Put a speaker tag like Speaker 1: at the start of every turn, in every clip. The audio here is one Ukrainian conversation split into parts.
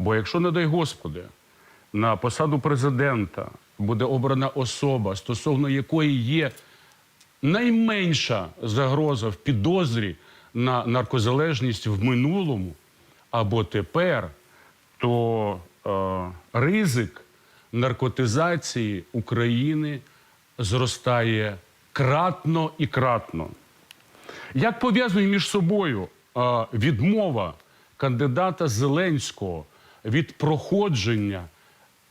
Speaker 1: Бо якщо, не дай Господи, на посаду президента буде обрана особа, стосовно якої є найменша загроза в підозрі на наркозалежність в минулому або тепер, то е, ризик наркотизації України зростає кратно і кратно. Як пов'язує між собою е, відмова кандидата Зеленського від проходження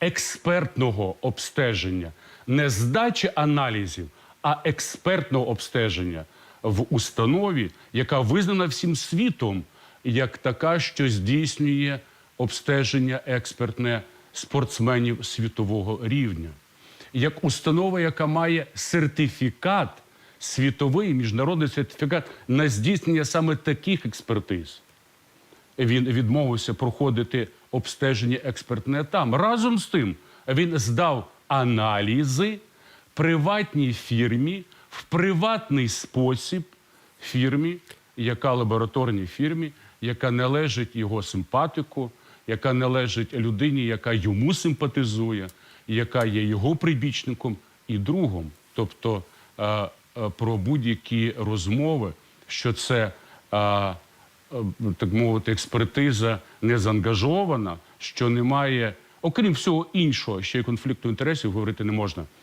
Speaker 1: експертного обстеження, не здачі аналізів, а експертного обстеження в установі, яка визнана всім світом як така, що здійснює обстеження експертне спортсменів світового рівня, як установа, яка має сертифікат, світовий міжнародний сертифікат на здійснення саме таких експертиз він відмовився проходити обстеження експертне там. Разом з тим він здав аналізи приватній фірмі в приватний спосіб фірмі, яка лабораторній фірмі, яка належить його симпатику, яка належить людині, яка йому симпатизує, яка є його прибічником і другом. Тобто е, е, про будь-які розмови, що це. Е, е, так мовити, експертиза не заангажована, що немає, окрім всього іншого, ще й конфлікту інтересів говорити не можна.